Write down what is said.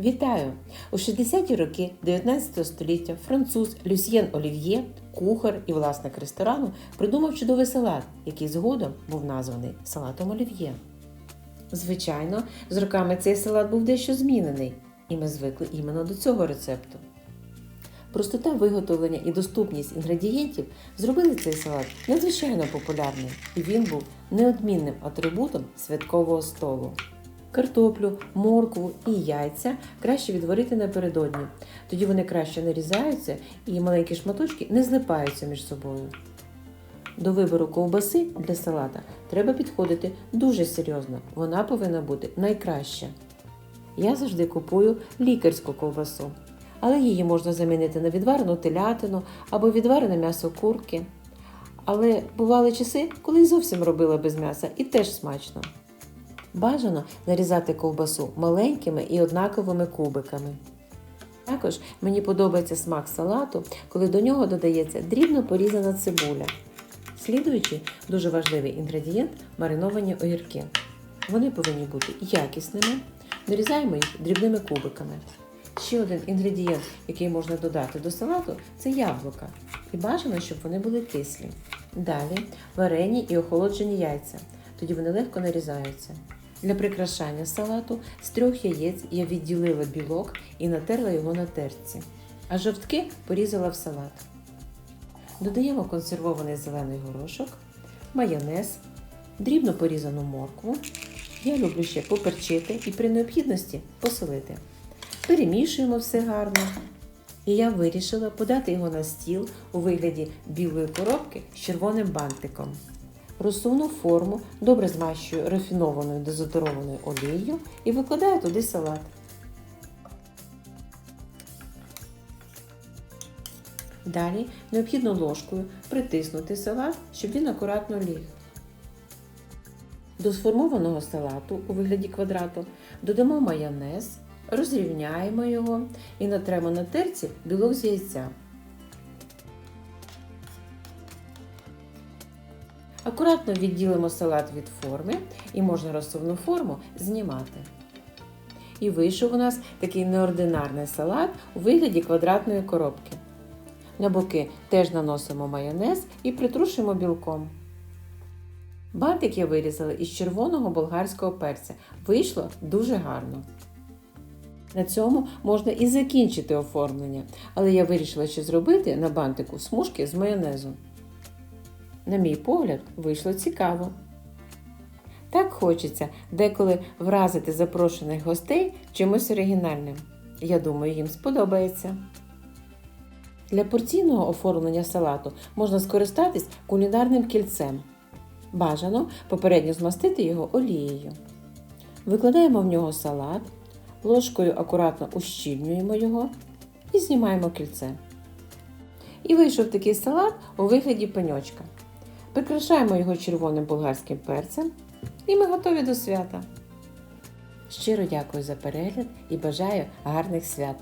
Вітаю! У 60-ті роки 19 століття француз Люсьєн Олів'є, кухар і власник ресторану, придумав чудовий салат, який згодом був названий салатом Олів'є. Звичайно, з роками цей салат був дещо змінений, і ми звикли іменно до цього рецепту. Простота виготовлення і доступність інгредієнтів зробили цей салат надзвичайно популярним, і він був неодмінним атрибутом святкового столу. Картоплю, моркву і яйця краще відварити напередодні. Тоді вони краще нарізаються і маленькі шматочки не злипаються між собою. До вибору ковбаси для салата треба підходити дуже серйозно. Вона повинна бути найкраща. Я завжди купую лікарську ковбасу, але її можна замінити на відварену телятину або відварене м'ясо курки. Але бували часи, коли зовсім робила без м'яса, і теж смачно. Бажано нарізати ковбасу маленькими і однаковими кубиками. Також мені подобається смак салату, коли до нього додається дрібно порізана цибуля. Слідуючий дуже важливий інгредієнт мариновані огірки. Вони повинні бути якісними. Нарізаємо їх дрібними кубиками. Ще один інгредієнт, який можна додати до салату, це яблука. І бажано, щоб вони були кислі. Далі варені і охолоджені яйця. Тоді вони легко нарізаються. Для прикрашання салату з трьох яєць я відділила білок і натерла його на терці, а жовтки порізала в салат. Додаємо консервований зелений горошок, майонез, дрібно порізану моркву. Я люблю ще поперчити і при необхідності посолити. Перемішуємо все гарно. І я вирішила подати його на стіл у вигляді білої коробки з червоним бантиком. Розсувну форму, добре змащую рафінованою дезодорованою олією і викладаю туди салат. Далі необхідно ложкою притиснути салат, щоб він акуратно ліг. До сформованого салату у вигляді квадрату додамо майонез, розрівняємо його і натремо на терці білок з яйця. Акуратно відділимо салат від форми і можна розсувну форму знімати. І вийшов у нас такий неординарний салат у вигляді квадратної коробки. На боки теж наносимо майонез і притрушуємо білком. Бантик я вирізала із червоного болгарського перця. Вийшло дуже гарно. На цьому можна і закінчити оформлення, але я вирішила ще зробити на бантику смужки з майонезу. На мій погляд, вийшло цікаво. Так хочеться деколи вразити запрошених гостей чимось оригінальним. Я думаю, їм сподобається. Для порційного оформлення салату можна скористатись кулінарним кільцем. Бажано попередньо змастити його олією. Викладаємо в нього салат, ложкою акуратно ущільнюємо його і знімаємо кільце. І вийшов такий салат у вигляді пеньочка. Прикрашаємо його червоним болгарським перцем і ми готові до свята. Щиро дякую за перегляд і бажаю гарних свят!